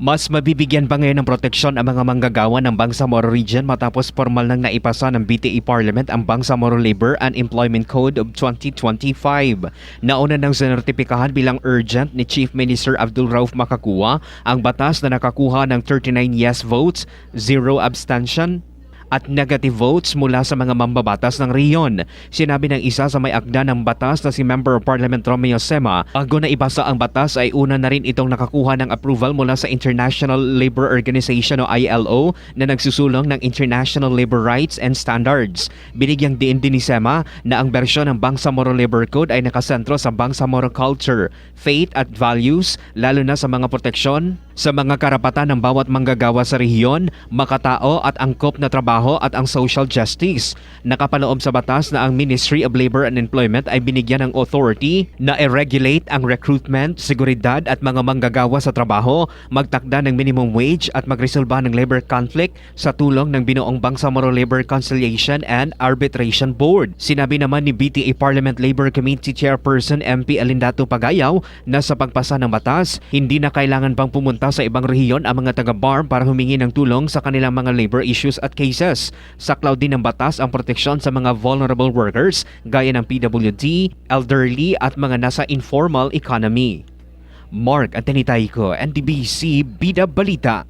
Mas mabibigyan ba ngayon ng proteksyon ang mga manggagawa ng Bangsamoro Region matapos formal nang naipasa ng BTE Parliament ang Bangsamoro Labor and Employment Code of 2025. Nauna nang sinertipikahan bilang urgent ni Chief Minister Abdul Rauf Makakuwa ang batas na nakakuha ng 39 yes votes, 0 abstention, at negative votes mula sa mga mambabatas ng riyon. Sinabi ng isa sa may akda ng batas na si Member of Parliament Romeo Sema, bago na ibasa ang batas ay una na rin itong nakakuha ng approval mula sa International Labour Organization o ILO na nagsusulong ng International Labour Rights and Standards. Binigyang diin din ni Sema na ang bersyon ng Bangsamoro Labor Code ay nakasentro sa Bangsamoro culture, faith at values, lalo na sa mga proteksyon sa mga karapatan ng bawat manggagawa sa rehiyon, makatao at angkop na trabaho at ang social justice. Nakapaloob sa batas na ang Ministry of Labor and Employment ay binigyan ng authority na i-regulate ang recruitment, seguridad at mga manggagawa sa trabaho, magtakda ng minimum wage at magresolba ng labor conflict sa tulong ng binuong Bangsamoro Labor Conciliation and Arbitration Board. Sinabi naman ni BTA Parliament Labor Committee Chairperson MP Alindato Pagayaw na sa pagpasa ng batas, hindi na kailangan pang pumunta sa ibang rehiyon ang mga taga-BARM para humingi ng tulong sa kanilang mga labor issues at cases. Saklaw din ng batas ang proteksyon sa mga vulnerable workers gaya ng PWD, elderly at mga nasa informal economy. Mark Antenitay ko, NDBC Bida Balita.